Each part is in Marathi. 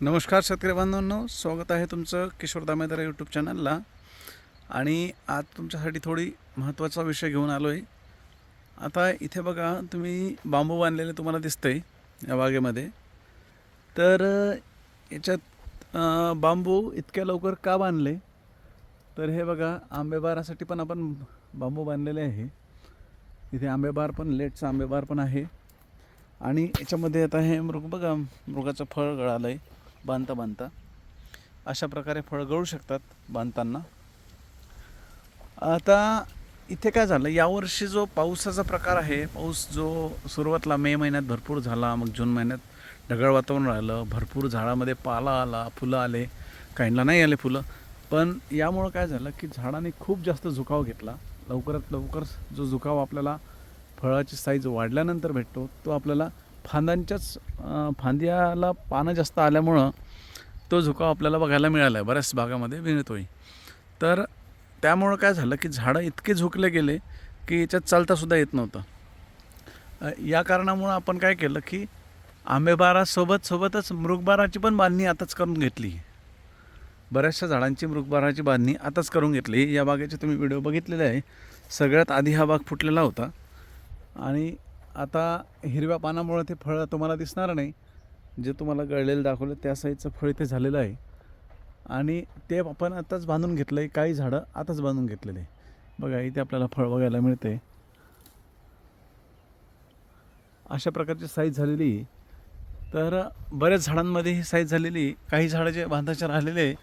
नमस्कार शेतकरी बांधवांनो स्वागत आहे तुमचं किशोर दामेदार यूट्यूब चॅनलला आणि आज तुमच्यासाठी थोडी महत्त्वाचा विषय घेऊन आलो आहे आता इथे बघा तुम्ही बांबू बांधलेले तुम्हाला दिसतंय या बागेमध्ये. तर याच्यात बांबू इतक्या लवकर का बांधले? तर हे बघा आंबेबारासाठी पण आपण बांबू बांधलेले आहे. इथे आंबेबार पण लेटचं आंबेबार पण आहे. आणि याच्यामध्ये आता हे मृग बघा मृगाचं फळ गळालं आहे बांधता बांधता अशा प्रकारे फळ गळू शकतात बांधताना. आता इथे काय झालं यावर्षी जो पावसाचा प्रकार आहे पाऊस जो सुरुवातला मे महिन्यात भरपूर झाला मग जून महिन्यात ढगाळ वातावरण राहिलं भरपूर झाडामध्ये पाला आला फुलं आले काहींना नाही आले फुलं पण यामुळं काय झालं की झाडाने खूप जास्त झुकाव घेतला. लवकरात लवकर जो झुकाव आपल्याला फळाची साईज वाढल्यानंतर भेटतो तो आपल्याला फांद्यांच्याच फांद्याला पानं जास्त आल्यामुळं तो झुकाव आपल्याला बघायला मिळाला आहे बऱ्याच भागामध्ये मिळतोय तर त्यामुळं काय झालं की झाडं इतके झुकले गेले की याच्यात चालतासुद्धा येत नव्हतं. या कारणामुळं आपण काय केलं की आंबेबारासोबत सोबतच मृगबाराची पण बांधणी आताच करून घेतली. बऱ्याचशा झाडांची मृगबाराची बांधणी आताच करून घेतली. या बागेचे तुम्ही व्हिडिओ बघितलेले आहे. सगळ्यात आधी हा बाग फुटलेला होता. आणि आता हिरव्या पानामुळं ते फळं तुम्हाला दिसणार नाही. जे तुम्हाला गळलेलं दाखवलं त्या साईजचं फळ इथे झालेलं आहे. आणि ते आपण आताच बांधून घेतलं आहे काही झाडं आताच बांधून घेतलेले बघा इथे आपल्याला फळ बघायला मिळते अशा प्रकारची साईज झालेली तर बऱ्याच झाडांमध्ये ही साईज झालेली काही झाडं जे बांधायचे राहिलेले आहे.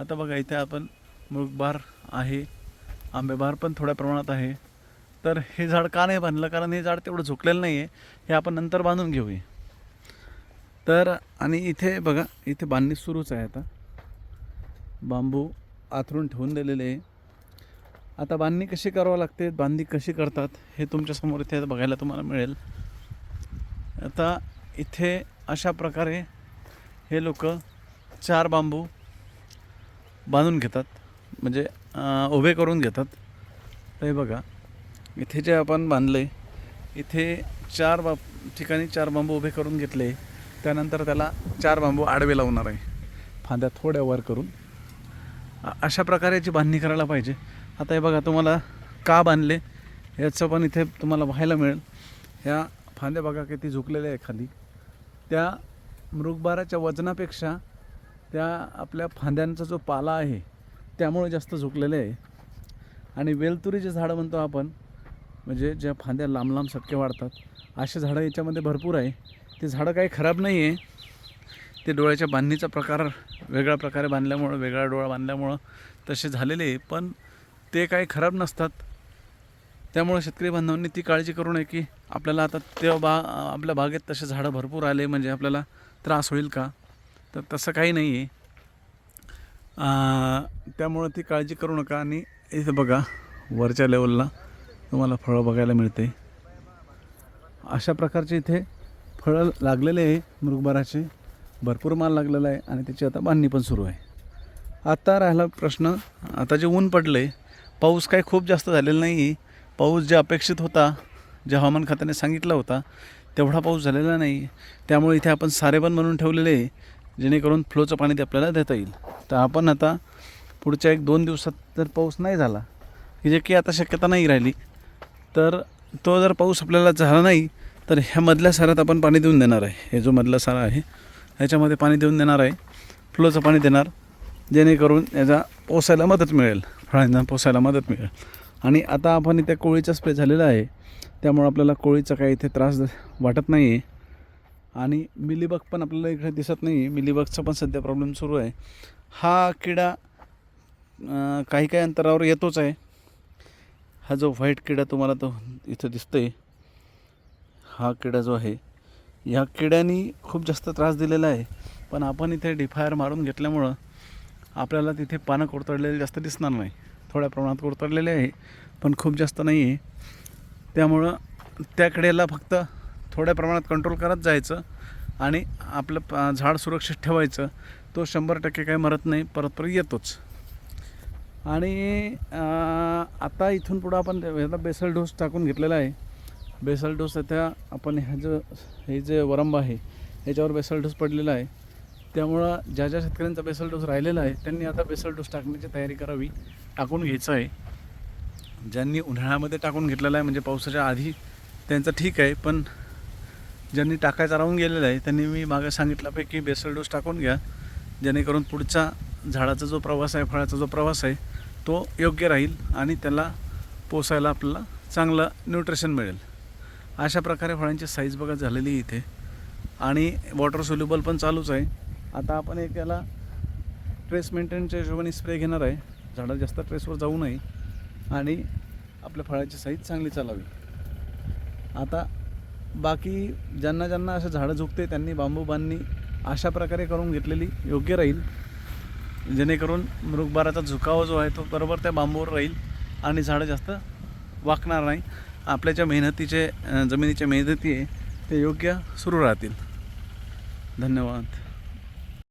आता बघा इथे आपण मृगबार आहे. आंबेबार पण थोड्या प्रमाणात आहे. तर हे झाड का नाही बांधलं? कारण हे झाड तेवढं झुकलेलं नाही आहे हे आपण नंतर बांधून घेऊया. तर आणि इथे बघा इथे बांधणी सुरूच आहे आता. बांबू आथरून ठेवून दिलेले आहे. आता बांधणी कशी करावं लागते बांधणी कशी करतात हे तुमच्यासमोर इथे बघायला तुम्हाला मिळेल. आता इथे अशा प्रकारे हे लोक चार बांबू बांधून घेतात. म्हणजे उभे करून घेतात. तर हे बघा इथे जे आपण बांधले इथे चार बा ठिकाणी चार बांबू उभे करून घेतले. त्यानंतर त्याला चार बांबू आडवे लावणार आहे. फांद्या थोड्या वर करून. अशा प्रकारे याची बांधणी करायला पाहिजे. आता हे बघा तुम्हाला का बांधले याचं पण इथे तुम्हाला पाहायला मिळेल. ह्या फांद्या बघा किती झुकलेल्या आहे खाली. त्या मृगबाराच्या वजनापेक्षा त्या आपल्या फांद्यांचा जो पाला आहे त्यामुळे जास्त झुकलेले आहे. आणि वेलतुरी जे झाडं म्हणतो आपण म्हणजे ज्या फांद्या लांब लांब सटके वाढतात असे झाडं याच्यामध्ये भरपूर आहे. ते झाडं काही खराब नाही आहे ते डोळ्याच्या बांधणीचा प्रकार वेगळ्या प्रकारे बांधल्यामुळं वेगळा डोळा बांधल्यामुळं तसे झालेले आहे पण ते काही खराब नसतात. त्यामुळे शेतकरी बांधवांनी ती काळजी करू नये की आपल्याला आता त्या बा आपल्या बागेत तसे झाडं भरपूर आले म्हणजे आपल्याला त्रास होईल का? तर तसं काही नाही आहे त्यामुळं ती काळजी करू नका आणि इथे बघा वरच्या लेवलला तुम्हाला फळं बघायला मिळते. अशा प्रकारचे इथे फळं लागलेले आहे मृगबाराचे. भरपूर माल लागलेला आहे आणि त्याची आता बांधणी पण सुरू आहे. आता राहिला प्रश्न आता जे ऊन पडलं आहे पाऊस काही खूप जास्त झालेला नाही. आहे पाऊस जे अपेक्षित होता जे हवामान खात्याने सांगितला होता तेवढा पाऊस झालेला नाही. त्यामुळे इथे आपण सारे पण ठेवलेले आहे जेणेकरून फ्लोचं पाणी ते आपल्याला देता येईल. तर आपण आता पुढच्या एक दोन दिवसात जर पाऊस नाही झाला की जे की आता शक्यता नाही राहिली तर तो जर पाऊस आपल्याला झाला नाही तर ह्या मधल्या सारात आपण पाणी देऊन देणार आहे. हे जो मधला सारा आहे ह्याच्यामध्ये पाणी देऊन देणार आहे. फ्लोचं पाणी देणार जेणेकरून याचा पोसायला मदत मिळेल. फळांना पोसायला मदत मिळेल. आणि आता आपण इथे कोळीचा स्प्रे झालेला आहे. त्यामुळं आपल्याला कोळीचा काही इथे त्रास वाटत नाही आहे आणि मिलीबग पण आपल्याला इकडे दिसत नाही आहे मिलीबगचा पण सध्या प्रॉब्लेम सुरू आहे. हा किडा काही काही अंतरावर येतोच आहे. हा जो व्हाईट किडा तुम्हाला तो इथं दिसतो आहे हा किडा जो आहे ह्या किड्यानी खूप जास्त त्रास दिलेला आहे. पण आपण इथे डिफायर मारून घेतल्यामुळं आपल्याला तिथे पानं कोरतडलेले जास्त दिसणार नाही. थोड्या प्रमाणात कोरतडलेले आहे पण खूप जास्त नाही आहे. त्यामुळं त्या किड्याला फक्त थोड्या प्रमाणात कंट्रोल करत जायचं आणि आपलं प- झाड सुरक्षित ठेवायचं. तो शंभर टक्के काही मरत नाही परत परत येतोच. आणि आता इथून पुढं आपण बेसल डोस टाकून घेतलेला आहे. बेसल डोस त्या आपण ह्या जो हे जे वरंब आहे ह्याच्यावर बेसल डोस पडलेला आहे. त्यामुळं ज्या ज्या शेतकऱ्यांचा बेसल डोस राहिलेला आहे त्यांनी आता बेसल डोस टाकण्याची तयारी करावी टाकून घ्यायचं आहे. ज्यांनी उन्हाळ्यामध्ये टाकून घेतलेला आहे म्हणजे पावसाच्या आधी त्यांचं ठीक आहे पण ज्यांनी टाकायचा राहून गेलेला आहे त्यांनी मी मागे सांगितल्यापैकी बेसल डोस टाकून घ्या. जेणेकरून पुढचा झाडाचा जो प्रवास आहे फळाचा जो प्रवास आहे तो योग्य राहील आणि त्याला पोसायला आपल्याला चांगलं न्यूट्रिशन मिळेल. अशा प्रकारे फळांची साईज बघा झालेली इथे. आणि वॉटर सोल्युबल पण चालूच आहे. आता आपण एक याला ट्रेस मेंटेनच्या हिशोबाने स्प्रे घेणार आहे. झाडं जास्त ट्रेसवर जाऊ नये. आणि आपल्या फळाची साईज चांगली चालावी. आता बाकी ज्यांना ज्यांना असं झाडं झुकते त्यांनी बांबू बांधणी अशा प्रकारे करून घेतलेली योग्य राहील. जेणेकरून मृगबाराचा झुकाव जो आहे तो बरोबर त्या बांबूवर राहील आणि झाडं जास्त वाकणार नाही. आपल्या ज्या मेहनतीचे जमिनीच्या मेहनती आहे ते योग्य सुरू राहतील. धन्यवाद.